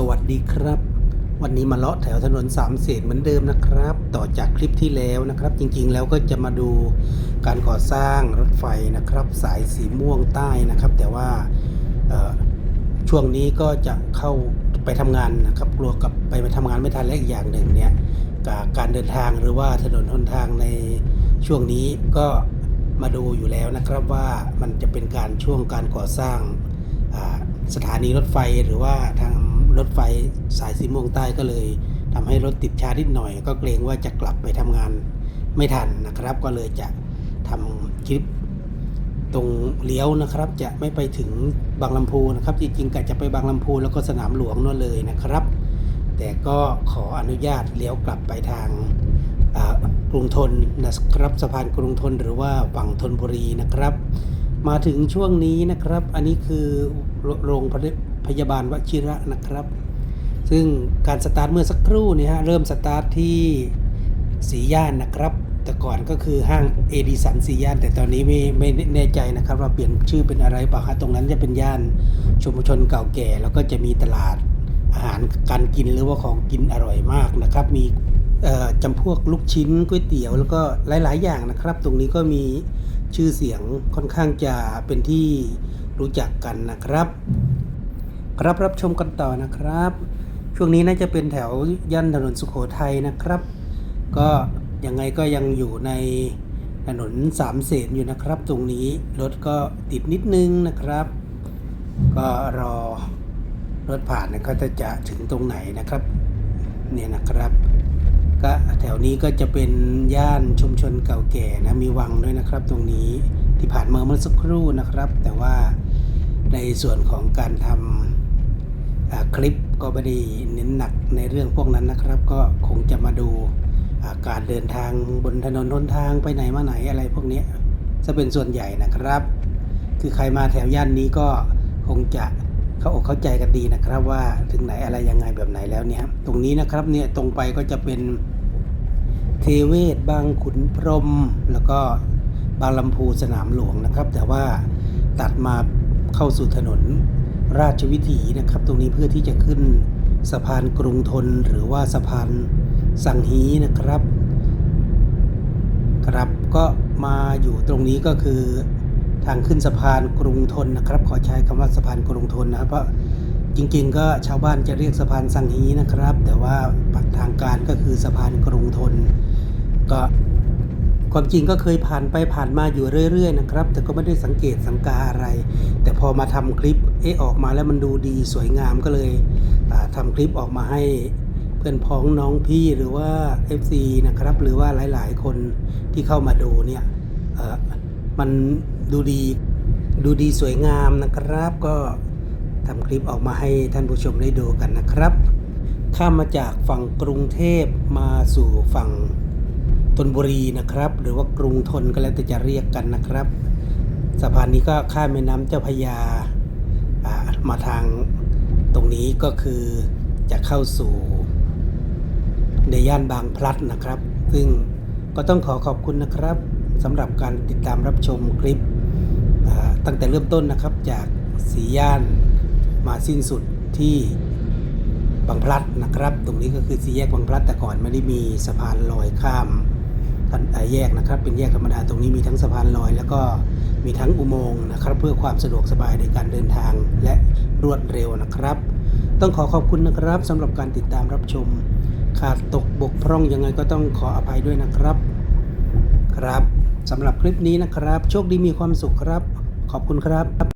สวัสดีครับ วันนี้มาเลาะแถวถนนสามเสนเหมือนเดิมนะครับ ต่อจากคลิปที่แล้วนะครับ จริงๆแล้วก็จะมาดูการก่อสร้างรถไฟนะครับ สายสีม่วงใต้นะครับ แต่ว่าช่วงนี้ก็จะเข้าไปทำงานนะครับ กลัวกับไปไปทำงานไม่ทันและอีกอย่างหนึ่งเนี่ยกับการเดินทางหรือว่าถนนหนทางในช่วงนี้ก็มาดูอยู่แล้วนะครับว่ามันจะเป็นการช่วงการก่อสร้างสถานีรถไฟหรือว่าทาง รถไฟสายสีม่วงใต้ก็เลยทำให้รถติดช้านิดหน่อย ก็เกรงว่าจะกลับไปทำงานไม่ทันนะครับ ก็เลยจะทำคลิปตรงเลี้ยวนะครับ จะไม่ไปถึงบางลำพูนะครับ จริงๆกะจะไปบางลำพูแล้วก็สนามหลวงนั่นเลยนะครับ แต่ก็ขออนุญาตเลี้ยวกลับไปทางกรุงทนนะครับสะพานกรุงทนหรือว่าฝั่งธนบุรีนะครับ มาถึงช่วงนี้นะครับ อันนี้คือโรโรง พยาบาลวชิระนะครับ ซึ่งการสตาร์ทเมื่อสักครู่นี่ฮะเริ่มสตาร์ทที่สีย่านนะครับ แต่ก่อนก็คือห้างเอดิสันสีย่าน แต่ตอนนี้ไม่ไม่แน่ใจนะครับว่าเปลี่ยนชื่อเป็นอะไรเปล่าฮะตรงนั้นจะเป็นย่านชุมชนเก่าแก่ แล้วก็จะมีตลาดอาหารการกินหรือว่าของกินอร่อยมากนะครับ มีจำพวกลูกชิ้นก๋วยเตี๋ยว แล้วก็หลาย ๆ อย่างนะครับ ตรงนี้ก็มีชื่อเสียงค่อนข้างจะเป็นที่รู้จักกันนะครับ ครับรับชมกันต่อนะครับ ช่วงนี้น่าจะเป็นแถวย่านถนนสุโขทัยนะครับ ก็ยังไงก็ยังอยู่ในถนนสามเสนอยู่นะครับ ตรงนี้รถก็ติดนิดนึงนะครับ ก็รอรถผ่านนี่ยก็จะจะถึงตรงไหนนะครับเนี่ยนะครับ ก็แถวนี้ก็จะเป็นย่านชุมชนเก่าแก่นะมีวังด้วยนะครับ ตรงนี้ที่ผ่านมาเมื่อสักครู่นะครับ แต่ว่าในส่วนของการทำอ่า คลิปก็ไม่ได้เน้นหนักในเรื่องพวกนั้นนะครับ ก็คงจะมาดูการเดินทางบนถนนหนทางไปไหนมาไหนอะไรพวกนี้จะเป็นส่วนใหญ่นะครับ คือใครมาแถวย่านนี้ก็คงจะเข้าอกเข้าใจกันดีนะครับ ว่าถึงไหนอะไรยังไงแบบไหนแล้วเนี่ยตรงนี้นะครับเนี่ยตรงไปก็จะเป็นเทเวศบางขุนพรหมแล้วก็บางลำพูสนามหลวงนะครับ แต่ว่าตัดมาเข้าสู่ถนน ราชวิถีนะครับ ตรงนี้เพื่อที่จะขึ้นสะพานกรุงทนหรือว่าสะพานสังฮีนะครับ ครับก็มาอยู่ตรงนี้ก็คือทางขึ้นสะพานกรุงทนนะครับ ขอใช้คำว่าสะพานกรุงทนนะครับเพราะจริง ๆ ก็ชาวบ้านจะเรียกสะพานสังฮีนะครับ แต่ว่าทางการก็คือสะพานกรุงทนก็ ความจริงก็เคยผ่านไปผ่านมาอยู่เรื่อย ๆ นะครับ แต่ก็ไม่ได้สังเกตสังกาอะไร แต่พอมาทำคลิปเอะออกมาแล้วมันดูดีสวยงามก็เลยอ่าทำคลิปออกมาให้เพื่อนพ้องน้องพี่หรือว่า FC นะครับ หรือว่าหลายๆ คนที่เข้ามาดูเนี่ยเออมันดูดีดูดีสวยงามนะครับ ก็ทำคลิปออกมาให้ท่านผู้ชมได้ดูกันนะครับ ข้ามมาจากฝั่งกรุงเทพมาสู่ฝั่ง ธนบุรีนะครับ หรือว่ากรุงทนก็แล้วแต่จะเรียกกันนะครับสะพานนี้ก็ข้ามแม่น้ำเจ้าพยามาทางตรงนี้ก็คือจะเข้าสู่ในย่านบางพลัดนะครับ ซึ่งก็ต้องขอขอบคุณนะครับสำหรับการติดตามรับชมคลิปตั้งแต่เริ่มต้นนะครับจากสีย่านมาสิ้นสุดที่บางพลัดนะครับ ตรงนี้ก็คือสี่แยกบางพลัดแต่ก่อนไม่ได้มีสะพานลอยข้าม แยกนะครับ เป็นแยกธรรมดาตรงนี้มีทั้งสะพานลอย แล้วก็มีทั้งอุโมงค์นะครับ เพื่อความสะดวกสบายในการเดินทางและรวดเร็วนะครับ ต้องขอขอบคุณนะครับสำหรับการติดตามรับชม ขาดตกบกพร่องยังไงก็ต้องขออภัยด้วยนะครับ ครับสำหรับคลิปนี้นะครับ โชคดีมีความสุขครับ ขอบคุณครับ